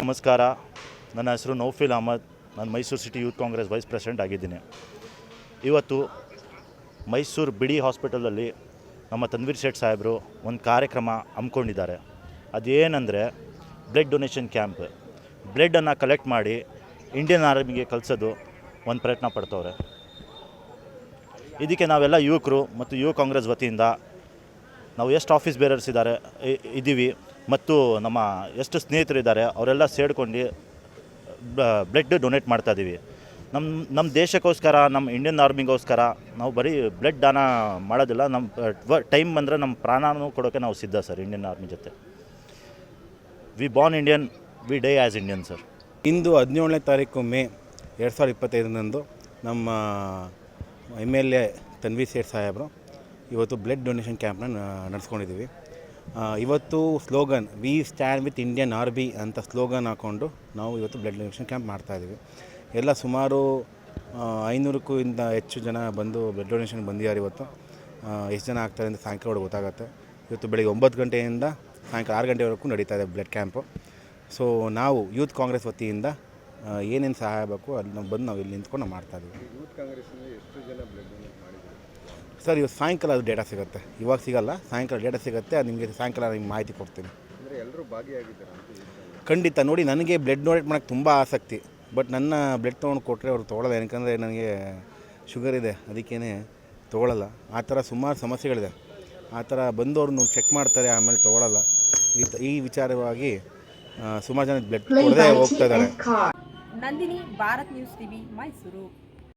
ನಮಸ್ಕಾರ. ನನ್ನ ಹೆಸರು ನೌಫಿಲ್ ಅಹಮದ್. ನಾನು Mysuru city youth Congress vice president ಆಗಿದ್ದೀನಿ. ಇವತ್ತು ಮೈಸೂರು ಬಿಡಿ ಹಾಸ್ಪಿಟಲಲ್ಲಿ ನಮ್ಮ ತನ್ವೀರ್ ಶೇಟ್ ಸಾಹೇಬರು ಒಂದು ಕಾರ್ಯಕ್ರಮ ಹಮ್ಮಿಕೊಂಡಿದ್ದಾರೆ. ಅದೇನೆಂದರೆ ಬ್ಲಡ್ ಡೊನೇಷನ್ ಕ್ಯಾಂಪ್. ಬ್ಲಡ್ಡನ್ನು ಕಲೆಕ್ಟ್ ಮಾಡಿ ಇಂಡಿಯನ್ ಆರ್ಮಿಗೆ ಕಲಿಸೋದು ಒಂದು ಪ್ರಯತ್ನ ಪಡ್ತವ್ರೆ. ಇದಕ್ಕೆ ನಾವೆಲ್ಲ ಯುವಕರು ಮತ್ತು ಯುವ ಕಾಂಗ್ರೆಸ್ ವತಿಯಿಂದ ನಾವು ಎಷ್ಟು ಆಫೀಸ್ ಬೇರರ್ಸ್ ಇದ್ದಾರೆ ಇದ್ದೀವಿ ಮತ್ತು ನಮ್ಮ ಎಷ್ಟು ಸ್ನೇಹಿತರು ಇದ್ದಾರೆ ಅವರೆಲ್ಲ ಸೇರ್ಕೊಂಡು ಬ್ಲಡ್ ಡೊನೇಟ್ ಮಾಡ್ತಾ ಇದ್ದೀವಿ ನಮ್ಮ ನಮ್ಮ ದೇಶಕ್ಕೋಸ್ಕರ ನಮ್ಮ ಇಂಡಿಯನ್ ಆರ್ಮಿಗೋಸ್ಕರ ನಾವು ಬರೀ ಬ್ಲಡ್ ದಾನ ಮಾಡೋದಿಲ್ಲ ನಮ್ಮ ಟೈಮ್ ಬಂದರೆ ನಮ್ಮ ಪ್ರಾಣನೂ ಕೊಡೋಕ್ಕೆ ನಾವು ಸಿದ್ಧ ಸರ್ ಇಂಡಿಯನ್ ಆರ್ಮಿ ಜೊತೆ. We born Indian we die as Indian sir ಇಂದು ಹದಿನೇಳನೇ ತಾರೀಕು ಮೇ ಎರಡು ಸಾವಿರದ ಇಪ್ಪತ್ತೈದರಂದು ನಮ್ಮ M L A Tanveer Sait ಸಾಹೇಬರು ಇವತ್ತು ಬ್ಲಡ್ ಡೊನೇಷನ್ ಕ್ಯಾಂಪ್ನ ನಡೆಸ್ಕೊಂಡಿದ್ದೀವಿ ಇವತ್ತು slogan we stand with Indian army ಅಂತ ಸ್ಲೋಗನ್ ಹಾಕ್ಕೊಂಡು ನಾವು ಇವತ್ತು ಬ್ಲಡ್ ಡೊನೇಷನ್ ಕ್ಯಾಂಪ್ ಮಾಡ್ತಾಯಿದ್ದೀವಿ ಎಲ್ಲ ಸುಮಾರು ಐನೂರಕ್ಕೂ ಇಂದ ಹೆಚ್ಚು ಜನ ಬಂದು ಬ್ಲಡ್ ಡೊನೇಷನ್ ಬಂದಿದ್ದಾರೆ ಇವತ್ತು. ಎಷ್ಟು ಜನ ಆಗ್ತಾರೆ ಅಂತ ಸಾಯಂಕಾಲ ಗೊತ್ತಾಗುತ್ತೆ. ಇವತ್ತು ಬೆಳಗ್ಗೆ ಒಂಬತ್ತು ಗಂಟೆಯಿಂದ ಸಾಯಂಕಾಲ ಆರು ಗಂಟೆವರೆಗೂ ನಡೀತಾ ಇದೆ ಬ್ಲಡ್ ಕ್ಯಾಂಪು ಸೊ ನಾವು ಯೂತ್ ಕಾಂಗ್ರೆಸ್ ವತಿಯಿಂದ ಏನೇನು ಸಹಾಯ ಬೇಕು ಅಲ್ಲಿ ನಾವು ಬಂದು ನಾವು ಇಲ್ಲಿ ನಿಂತ್ಕೊಂಡು ನಾವು ಮಾಡ್ತಾ ಇದ್ದೀವಿ ಸರ್ ಇವತ್ತು ಸಾಯಂಕಾಲ ಅದು ಡೇಟಾ ಸಿಗುತ್ತೆ. ಇವಾಗ ಸಿಗಲ್ಲ ಸಾಯಂಕಾಲ ಡೇಟಾ ಸಿಗುತ್ತೆ ಅದು ನಿಮಗೆ ಸಾಯಂಕಾಲ ನಿಮ್ಗೆ ಮಾಹಿತಿ ಕೊಡ್ತೀನಿ. ಖಂಡಿತ ನೋಡಿ ನನಗೆ ಬ್ಲಡ್ ಡೊನೇಟ್ ಮಾಡೋಕ್ಕೆ ತುಂಬ ಆಸಕ್ತಿ. ಬಟ್ ನನ್ನ ಬ್ಲಡ್ ತೊಗೊಂಡು ಕೊಟ್ಟರೆ ಅವ್ರು ತೊಗೊಳಲ್ಲ ಯಾಕಂದರೆ ನನಗೆ ಶುಗರ್ ಇದೆ ಅದಕ್ಕೇ ತೊಗೊಳಲ್ಲ. ಆ ಥರ ಸುಮಾರು ಸಮಸ್ಯೆಗಳಿದೆ. ಆ ಥರ ಬಂದವ್ರನ್ನ ಚೆಕ್ ಮಾಡ್ತಾರೆ ಆಮೇಲೆ ತೊಗೊಳಲ್ಲ. ಈ ತ- ಈ ವಿಚಾರವಾಗಿ ಸುಮಾರು ಜನ ಬ್ಲಡ್ ಕೊಡದೆ ಹೋಗ್ತಾ ಇದ್ದಾರೆ. Nandini Bharat news TV Mysuru.